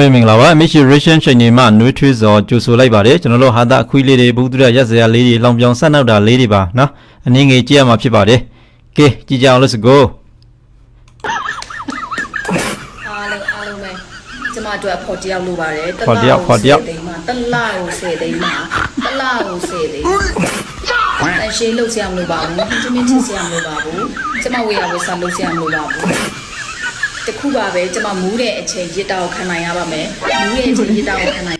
ဝေးမင်္ဂလာပါ Mission Ration ချိန်နေမှနှွေးထွေးစွာကြိုဆိုလိုက်ပါတယ်ကျွန်တော်တို့ဟာတာအခွေးလေးတွေဘုဒ္ဓရရက်စရာလေးတွေလောင်ပြောင်ဆက်နောက်တာလေးတွေပါနော်အနည်းငယ်ကြည့်ရမှာဖြစ်ပါတယ်ကဲကြည့်ကြအောင် let's go အားလုံးအားလုံးပဲကျမတို့အဖို့တယောက်လိုပါတယ်ဖော်တယောက်ဖော်တယောက်သိန်းမှာတစ်လကို10သိန်းမှာတစ်လကို10သိန်းအရှိလို့ဆရာမလို့ပါဘူးချင်းချင်းချင်းဆရာမလို့ပါဘူးကျမဝေရဝေစားလို့ဆရာမလို့ပါဘူး တခုပါပဲကျမမူးတဲ့အချိန်ရစ်တာကိုခံနိုင်ရပါမယ်မူးတဲ့အချိန်ရစ်တာကိုခံနိုင်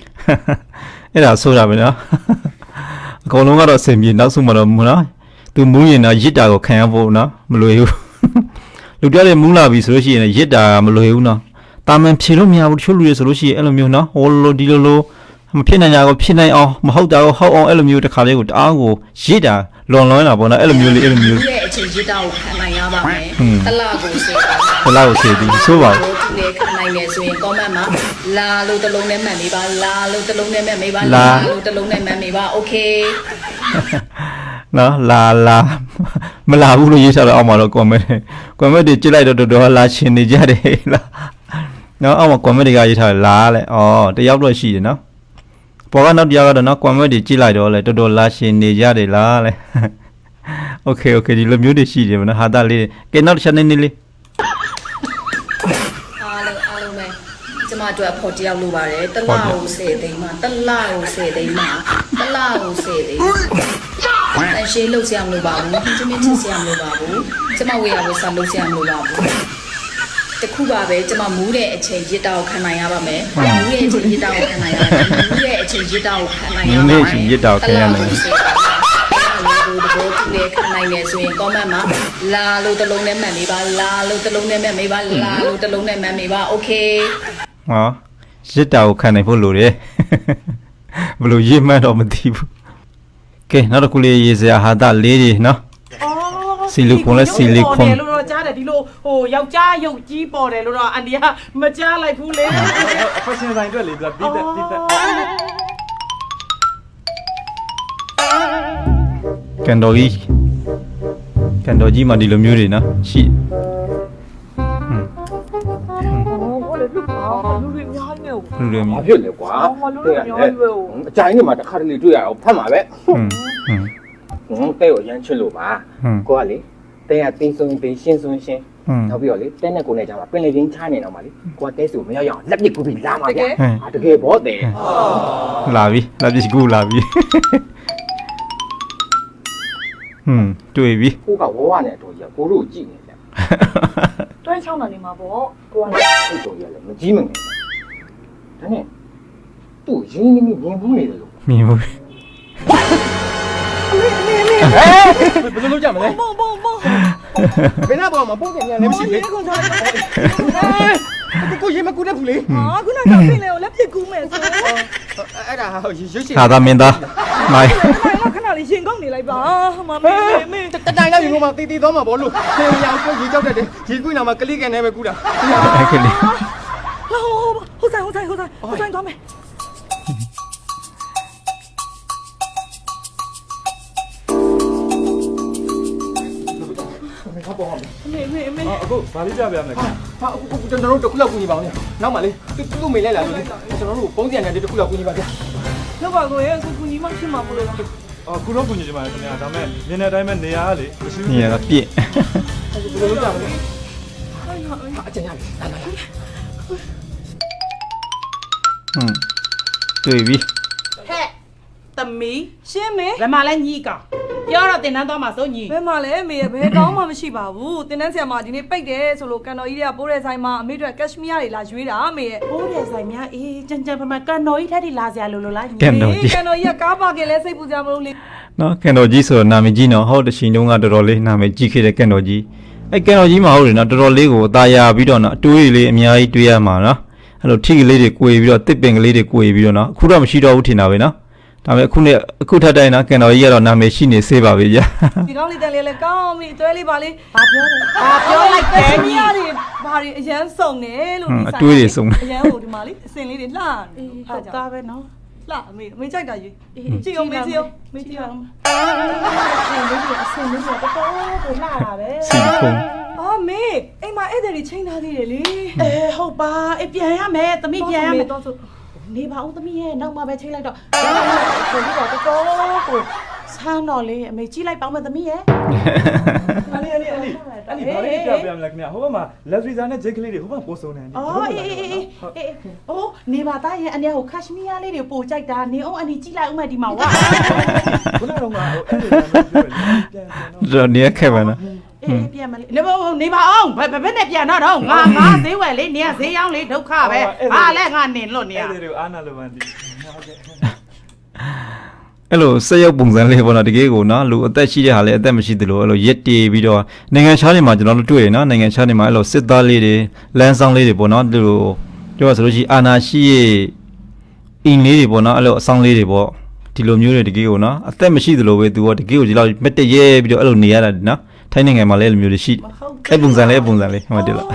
အဲ့ဒါဆိုတာပဲနော်အကုန်လုံးကတော့အဆင်ပြေနောက်ဆုံးမှတော့မနော်သူမူးရင်တော့ရစ်တာကိုခံရဖို့နော်မလွယ်ဘူးလူပြတဲ့မူးလာပြီဆိုလို့ရှိရင်ရစ်တာမလွယ်ဘူးနော်တာမန်ဖြေလို့မရဘူးတချို့လူတွေဆိုလို့ရှိရင်အဲ့လိုမျိုးနော်ဟိုလိုဒီလိုလို မဖြစ်နိုင်ကြကိုဖြစ်နိုင်အောင်မဟုတ်တာကိုဟုတ်အောင်အဲ့လိုမျိုးတစ်ခါလေးကိုတအားကိုရစ်တာလွန်လွန်လာပေါ့နော်အဲ့လိုမျိုးလေးအဲ့လိုမူမျိုးးတဲ့အချိန်ရစ်တာကိုခံနိုင်ရပါမယ်ဟွန်းတစ်လကို10သိန်းဘယ်လောက်ကိုဆေးပြီးဆိုပါဦးလို့သူလည်းခံနိုင်တယ်ဆိုရင် comment မှာလာလို့တစ်လုံးနဲ့မှတ်နေပါလာလို့တစ်လုံးနဲ့မှတ်နေပါလာလို့တစ်လုံးနဲ့မှတ်နေပါ okay နော်လာလာမလာဘူးလို့ရေးထားတော့အောက်မှာတော့ comment တွေ comment တွေကြည့်လိုက်တော့တော်တော်လာရှင်နေကြတယ်လားနော်အောက်မှာ comment တွေကရေးထားတယ်လာလဲဩတယောက်တော့ရှိတယ်နော် ပေါ်ကနောက်တယောက်ကတော့နော် comment တွေကြည့်လိုက်တော့လဲတော်တော်လာရှင်နေကြတယ်လားလဲ Okay okay ဒီလိုမျိုးတွေရှိတယ်မနော်ဟာတာလေးကဲနောက်တစ်ချက်နေနေလေးအားလုံးအားလုံးပဲကျမတို့အဖို့တယောက်လိုပါတယ်တစ်လကို10သိန်းမှာတစ်လကို10သိန်းမှာတစ်လကို10သိန်းအရှိလို့ဆရာမလို့ပါဘူးချင်းချင်းချင်းဆရာမလို့ပါဘူးကျမဝေရဝေစားလို့ဆရာမလို့ပါဘူး တခုပါပဲကျမမူးတဲ့အချိန်ရစ်တာကိုခံနိုင်ရပါမယ်မူးတဲ့အချိန်ရစ်တာကိုခံနိုင်ရပါမယ်မူးတဲ့အချိန်ရစ်တာကိုခံနိုင်ရပါမယ်မူးတဲ့အချိန်ရစ်တာကိုခံရနိုင်တယ်ဒီဘောတူလေခံနိုင်တယ်ဆိုရင် comment မှာလာလို့တစ်လုံးနဲ့မှတ်နေပါလာလို့တစ်လုံးနဲ့မှတ်နေပါလာလို့တစ်လုံးနဲ့မှတ်နေပါ okay ဟောရစ်တာကိုခံနိုင်ဖို့လိုတယ်ဘယ်လိုရစ်မှန်းတော့မသိဘူးကဲနောက်တစ်ခုလေးရေးစရာဟာတာလေးတွေနော်အော် ဆီလီကွန်လဲဆီလီကွန်ပေါ်တယ်လို့တော့ကြားတယ်ဒီလိုဟိုယောက်ျားရုပ်ကြီးပေါ်တယ်လို့တော့အန်ဒီကမကြားလိုက်ဘူးလေ အဖက်ရှင်ဆိုင်အတွက်လေသူကပြီးသက်ပြီးသက်ကန်တော်ကြီးကန်တော်ကြီးမှဒီလိုမျိုးတွေနော်ရှိဟိုလေလူပါလူတွေအများကြီးနဲ့ဟိုလူတွေဘာမျိုးဖြစ်လဲကွာအော်မလို့လည်းပြောရွယ်ဦးအကြိုင်းနေမှာတစ်ခါတလေတွေ့ရအောင်ဖတ်မှာပဲဟွန်းဟွန်း ဟွန်းတဲ့ကိုရမ်းချစ်လို့ပါဟွန်းကိုကလေတဲ့ကတင်းဆုံးတင်းရှင်းဆုံးရှင်းဟွန်းနောက်ပြီးတော့လေတဲ့နဲ့ကိုနဲ့ကြာမှာပင်လေချင်းချားနေတော့မှာလေကိုကတဲစုမရောက်ရအောင်လက်ပစ်ကူပြီးလာမှာဗျာအာတကယ်ဘောတဲ့လာပြီလာပြီကူလာပြီဟွန်းတွေ့ပြီကိုကဝဝနဲ့အတူကြီးကိုတို့ကြည့်နေဗျာတွဲချောင်းတာနေမှာပေါ့ကိုကလည်းအဲ့တူကြီးလည်းမကြီးမငယ်ဒါနဲ့သူ့ရင်းရင်းမြင်ဘူးနေတယ်လို့မြင်ဘူး ဟဲ့ဘယ်လိုလုပ်ကြမလဲဘုံဘုံဘုံဘယ်နှပေါ်မှာပုံစံများလည်းမရှိလေရေကုန်ထားတယ်ကိုကိုရေမကူတတ်ဘူးလေဟာခုနကပြင်လေကိုလက်ပြကူးမယ်ဆိုတော့အဲ့ဒါရုပ်ရှင်ဟာသာမင်းသားမိုင်းခဏလေးရင်ကောက်နေလိုက်ပါမမေမေတတိုင်လောက်ယူလို့မှတီးတီးသွားမှာဘောလို့ဆယ်ရောင်ကိုရေကြောက်တတ်တယ်ရေကွင်းနာမှာကလိကန်နေပဲကူတာအဲ့ကလေးဟိုဟိုဆိုင်ဟိုဆိုင်ဟိုဆိုင်ဟိုဆိုင်သွားမယ် ဟုတ်ပါဘူးမေမေမေအခုဗာလေးပြပြမယ်ခင်ဟာအခုကျွန်တော်တို့တစ်ခုလောက်ကူညီပါဦးညနောက်မှလေသူသူ့မေလိုက်လာလို့ကျွန်တော်တို့ပုံစံနဲ့တစ်ခုလောက်ကူညီပါဗျာလောက်ပါကိုရဲ့အခုကူညီမှဖြစ်မှာမလို့လားဗျအခုတော့ပြင်နေကြပါမယ်ခင်ဗျာဒါမဲ့မြင်တဲ့အတိုင်းပဲနေရာကလေမရှိဘူးမြင်ရတာပြည့်ဘယ်လိုလုပ်ကြမလဲအဲ့ဟာအကျဉ်းရပြီလာလာလာဟွန်းတွေ့ပြီဟဲ့သမီးရှင်းမေဘယ်မှာလဲညီကောင် ပြောတော့တင်တန်းသွားမှာစိုးညီဘယ်မှာလဲအမေရဲ့ဘယ်ကောင်းမှမရှိပါဘူးတင်းတန်းဆရာမဒီနေ့ပိတ်တယ်ဆိုလို့ကန်တော်ကြီးတွေကပိုးတဲ့ဆိုင်မှာအမေတို့ကက်ရှမီးယားတွေလာရွေးတာအမေရဲ့ဘိုးတဲ့ဆိုင်များအေးကြံကြံပမာကန်တော်ကြီးထက်ထိလာစရာလိုလိုလားညီကန်တော်ကြီးကန်တော်ကြီးကကားပါကင်လဲစိတ်ပူကြမလို့လေနော်ကန်တော်ကြီးဆိုတော့နာမည်ကြီးနော်ဟောတရှင်တုန်းကတော်တော်လေးနာမည်ကြီးခဲ့တဲ့ကန်တော်ကြီးအဲကန်တော်ကြီးမှာဟုတ်တယ်နော်တော်တော်လေးကိုအသားရပြီးတော့နော်အတွေးလေးအများကြီးတွေးရမှာနော်အဲ့လိုထိကလေးတွေကိုေပြီးတော့တစ်ပင်ကလေးတွေကိုေပြီးတော့နော်အခုတော့မရှိတော့ဘူးထင်တာပဲနော် ဒါပေမဲ့အခုနဲ့အခုထပ်တိုင်းနော်ကန်တော်ကြီးကတော့နာမည်ရှိနေသေးပါပြီကြာဒီကောင်းလေးတန်လေးလည်းကောင်းပြီအသွဲလေးပါလေးဘာပြောလဲဘာပြောလိုက်ကက်ဲရှမီးညီယားတွေဘာတွေအရန်စုံတယ်လို့ဟွန်းဒီအတွေးတွေစုံတယ်အရန်ဟိုဒီမှာလေးအစင်လေးတွေလှအေးအဲ့ဟုတ်ကြောသားင့်ပဲနော်လှအမေအမေကြိုက်တာကြီးအေးကြည့်အောင်မေးကြည့်အောင်မေးကြည့်အောင်အေးလေးကအစင်လေးကတော့တော်တော်ကိုလာတာပဲစီဖုံးအော်မေအိမ်မှာဧည့်သည်တွေချိန်ထားသေးတယ်လေအဲဟုတ်ပါအေးပြန်ရမယ်သမီးပြန်ရမယ်တော့ဆို နေပါဦးသမီးရဲ့နောက်မှပဲချိန်လိုက်တော့ကိုကြီးတော့တော်တော်ကိုဆန်းတော့လေအမေကြီးလိုက်ပေါင်းမယ်သမီးရဲ့ အဲ့ဒီအဲ့ဒီအဲ့ဒီအဲ့ဒီဘာလေးပြပြမလဲခင်ဗျာဟိုဘက်မှာလက်ဖရီဇာနဲ့ဂျိတ်ကလေးတွေဟိုဘက်ပို့ဆုံးနေတယ်အော်အေးအေးအေးအေးအိုးနေပါသားရဲ့အနေဟိုခက်ရှမီးယားလေးတွေပို့ကြိုက်တာနေအောင်အနီကြည့်လိုက်ဦးမယ်ဒီမှာဝါခုနကတော့ဟိုအဲ့ဒီပြန်ပြန်တော့တော့နေရခဲ့ပါနော် အေးပြန်မလေးနေပါနေပါအောင်ဘယ်ဘယ်နဲ့ပြန်တော့တော့ငါငါဈေးဝယ်လေနေကဈေးရောင်းလေဒုက္ခပဲဟာလဲငါနင်လွတ်နေရအဲ့ဒီတွေကိုအားနာလို့မှန်တယ်ဟုတ်ကဲ့အဲ့လိုစက်ရုပ်ပုံစံလေးပေါ့နော်တကယ်ကိုနော်လူအသက်ရှိတဲ့ဟာလည်းအသက်မရှိသလိုအဲ့လိုရက်တီပြီးတော့နိုင်ငံခြားတွေမှာကျွန်တော်တို့တွေ့ရနော်နိုင်ငံခြားတွေမှာအဲ့လိုစစ်သားလေးတွေလမ်းဆောင်လေးတွေပေါ့နော်ဒီလိုပြောရဆိုလို့ရှိရင်အာနာရှိရဲ့အင်းလေးတွေပေါ့နော်အဲ့လိုအဆောင်လေးတွေပေါ့ဒီလိုမျိုးတွေတကယ်ကိုနော်အသက်မရှိသလိုပဲသူကတကယ်ကိုဒီလောက်မတည့်ရဲပြီးတော့အဲ့လိုနေရတာနော် ထိုင်းနိုင်ငံမှာလည်းအဲ့လိုမျိုးတွေရှိအဲ့ပုံစံလေးအဲ့ပုံစံလေးဟိုမှာတည်းလား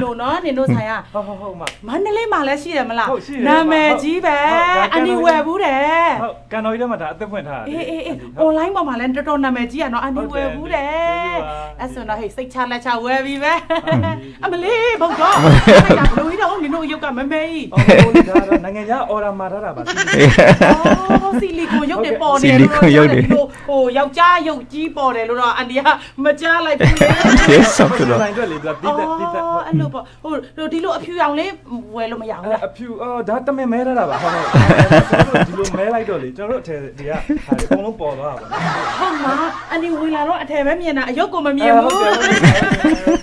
ထက်နိုနိုနော်နင်တို့ဆိုင်ကဟုတ်ဟုတ်ဟုတ်မမန္တလေးမှာလည်းရှိတယ်မလားဟုတ်ရှိတယ်နာမည်ကြီးပဲဟုတ်ဒါအနီဝယ်ဘူးတယ်ဟုတ်ကန်တော်ကြီးထဲမှာဒါအသက်ဖွင့်ထားတာအေးအေးအေး online ပေါ်မှာလည်းတော်တော်နာမည်ကြီးရနော်အနီဝယ်ဘူးတယ်ဟုတ်တယ်အဲ့ဆိုတော့ဟေးစိတ်ချလက်ချဝယ်ပြီပဲအမလေးဘုတ်တော့လူကြီးတော့နင်တို့ရုပ်ကမမဲကြီးအော်ဒါတော့နိုင်ငံခြားအော်ဒါမှာထားတာပါအော်ဆီလီကွန်ရုပ်တွေပေါ်နေလို့ဟိုယောက်ျားရုပ်ကြီးပေါ်တယ်လို့တော့အန်ဒီကမကြားလိုက်ဘူးလေ Yes ဆောက်တော့ဆိုင်အတွက်လေဒါတိတက်တိတက် အော်အဲ့လိုပေါ့ဟိုဒီလိုအဖြူရောင်လေးဝယ်လို့မရဘူးလားအဖြူအော်ဒါတမင်မဲထားတာပါဟုတ်ဟုတ်ဒီလိုမဲလိုက်တော့လေကျွန်တော်တို့အထက်ဒီကဟာအကုန်လုံးပေါ်သွားတာပါဟုတ်မှာအန်ဒီဝင်လာတော့အထယ်ပဲမြင်တာအယုတ်ကိုမမြင်ဘူးဟုတ်တယ်ဟုတ်တယ်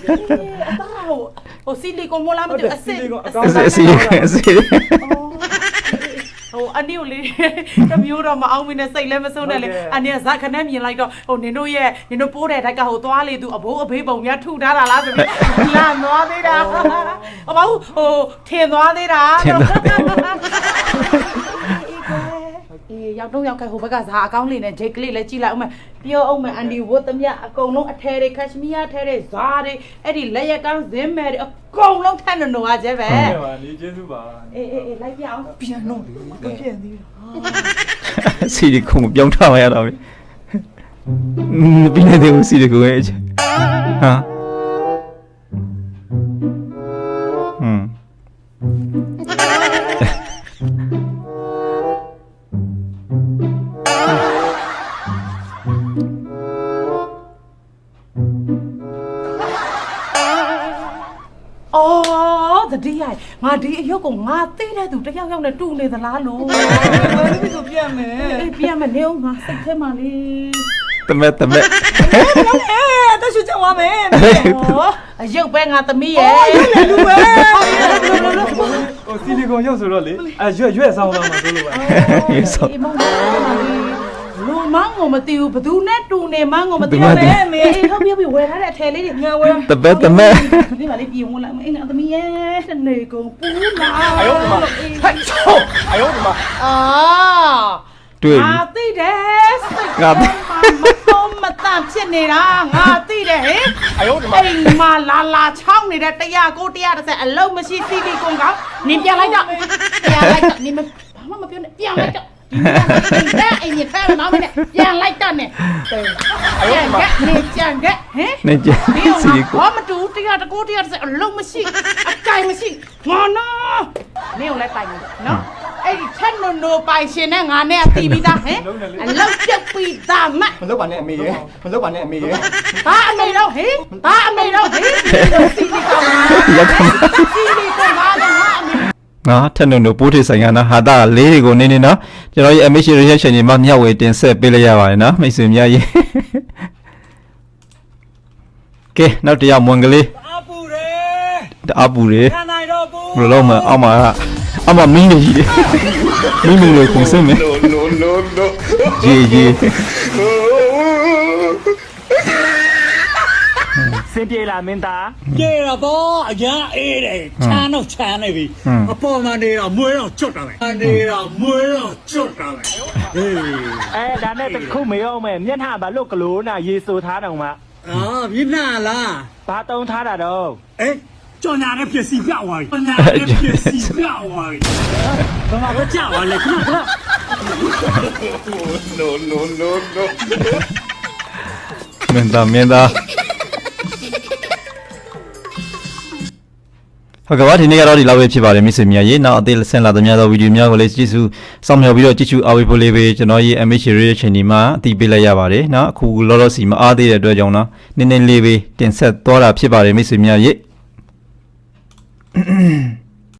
ဟုတ်တယ်အသားဟိုဟိုဆီလီကွန်မိုလာမသိဘူးအစစ်အစီအစီအစီဟို အန်ဒီကိုလေးတမျိုးတော့မအောင်မင်းနဲ့စိတ်လည်းမဆုံးနဲ့လေအန်ဒီကဇက်ခနဲ့မြင်လိုက်တော့ဟိုနင်တို့ရဲ့နင်တို့ပိုးတဲ့တိုက်ကဟိုသွားလေသူအဘိုးအဘေးပုံများထုထားတာလားဆိုပြီးလာသွားသေးတာအမဟုတ်ဟိုထင်သွားသေးတာထင်သွားသေး အေးရောက်တော့ရောက်ခဲ့ဟိုဘက်ကဇာအကောင်းလေးနဲ့ဂျိတ်ကလေးလည်းကြည့်လိုက်အောင်မပြောအောင်မအန်ဒီဝတ်သမျှအကုန်လုံးအထဲတွေခက်ရှမီးယားထဲတွေဇာတွေအဲ့ဒီလက်ရကန်းဇင်းမဲတွေအကုန်လုံးထက်နနိုကကျဲပဲဟုတ်ပါလေကျေးဇူးပါအေးအေးအေးလိုက်ပြအောင်ပြန်တော့လေမပြန်သေးဘူးစီဒီခုံပြောင်းထားမရတော့ဘူးမပြနေသေးဘူးစီဒီခုရဲ့ဟာဟ အော်တတိယငါဒီအရုပ်ကိုငါသိတဲ့သူတယောက်ယောက်နဲ့တူနေသလားလို့ဘယ်လိုဆိုပြန်မယ်အေးပြန်မနေအောင်ငါစိတ်ထဲမှာလေတမက်တမက်အဲတရှိချင်သွားမယ်အော်အရုပ်ပဲငါသမီးရဲ့လူပဲဟိုဆီလီကွန်ရုပ်ဆိုတော့လေအရွက်ရွက်ဆောင်းတော့မှာဆိုလို့ပါရေဆောအေးမောင် လူမန်းကိုမသိဘူးဘသူနဲ့တူနေမန်းကိုမသိဘယ်သူမှဘူးမေအေးဟုတ်ပြီဟုတ်ပြီဝယ်ထားတဲ့အထည်လေးတွေငါဝယ်တပတ်တမက်ဒီမှာလေးပြင်ဝင်လိုက်မအင်းသမီးရဲ့တနေကုန်ပူးလာအယောဒီမှာဟဲ့ချိုးအယောဒီမှာအာတွေ့ပြီငါသိတယ်စိတ်ငါသိမတော်မတန်ဖြစ်နေတာငါသိတယ်ဟင်အယောဒီမှာအိမ်မှာလာလာချောင်းနေတဲ့တရားကိုတရားတစ်ဆက်အလုံးမရှိစီလီကွန်ကောင်နင်ပြန်လိုက်တော့ပြန်လိုက်တော့နင်မဘာမှမပြောနဲ့ပြန်လိုက်တော့ ဒီနေ့အိမ်ကြီးထဲမှာမနဲ့ပြန်လိုက်တော့နဲ့ပြန်ကနေကြံကဟင်နေကြဒီစီအောင်ဒီခုဘာမတူတရားတကိုတရားတစ်ဆက်အလုံးမရှိအကြိုင်မရှိငါနော်နင်ကိုလည်းတိုင်နေနော်အဲ့ဒီချက်နိုနိုပိုင်ရှင်နဲ့ငါနဲ့အတီးပြီးသားဟင်အလုံးပြုတ်ပြီးသားမတ်မလုပ်ပါနဲ့အမေရဲ့မလုပ်ပါနဲ့အမေရဲ့ဘာအမေတော့ဟေးဘာအမေတော့ဟေးစီလီကောင်ရောက်တယ်စီလီကောင်ဘာလဲဟာအမေ ငါထက်နုံတို့ပိုးထိတ်ဆိုင်ကနော်ဟာတာလေးတွေကိုနေနေနော်ကျွန်တော်ရဲ့ emission reaction တွေမှာမျှဝေတင်ဆက်ပေးလိုက်ရပါတယ်နော်မိတ်ဆွေများရေကဲနောက်တစ်ယောက်မွန်ကလေးအပူရဲတအားပူတယ်ခံနိုင်တော့ဘူးဘယ်လိုလုပ်မလဲအောက်မှာကအောက်မှာမင်းနေကြီးတယ်မင်းမင်းတွေခုန်စင်းမယ် no no no no ဂျီဂျီစ င်ပြေလာမင်းသားပြေတော့ဗောအရန်အေးတယ်ချမ်းတော့ချမ်းနေပြီအပေါ်မှာနေတော့မွေးတော့ကျွတ်တာပဲနေတော့မွေးတော့ကျွတ်တာပဲဟေးအဲဒါနဲ့တခုမရောမယ်မျက်နှာဘာလို့ကလိုးနာရေဆိုထားတော့မှအာမျက်နှာလားဘာတုံးထားတာတော့အဲကြော်ညာတဲ့ဖြစ်စီပြသွားပြီကြော်ညာတဲ့ဖြစ်စီပြသွားပြီဘာမှမကြောက်ပါလေခဏခဏမင်းသားမင်းသား ဟုတ်ကဲ့ပါဒီနေ့ကတော့ဒီလောက်ပဲဖြစ်ပါတယ်မိတ်ဆွေများရေနောက်အသေးဆင်လာသမျှသောဗီဒီယိုများကိုလည်းကြည့်စုစောင့်မျှော်ပြီးတော့ကြည့်စုအားပေးဖို့လေးပဲကျွန်တော်ရဲ့ MH Radio ရဲ့ channel မှာအတိပေးလိုက်ရပါတယ်နော်အခုလောလောစီမအားသေးတဲ့အတွက်ကြောင့်နော်နည်းနည်းလေးပဲတင်ဆက်သွားတာဖြစ်ပါတယ်မိတ်ဆွေများရေ